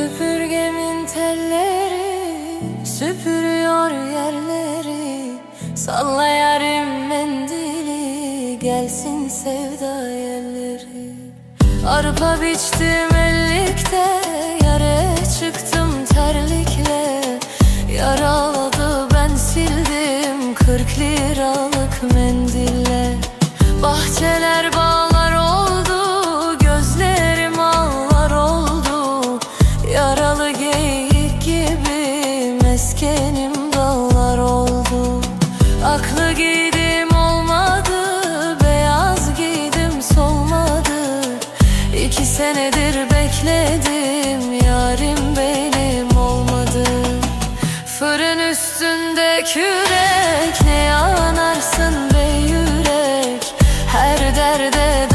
Süpürgemin telleri süpürüyor yerleri. Salla yarim mendili gelsin sevda yerleri. Arpa biçtim ellikte yere çıktım terlikle. Yaraladı ben sildim kırk liralık mendille Dikenim dallar oldu. Aklı giydim olmadı Beyaz giydim solmadı. İki senedir bekledim Yarim benim olmadı. Fırın üstünde kürek Ne yanarsın be yürek? Her derde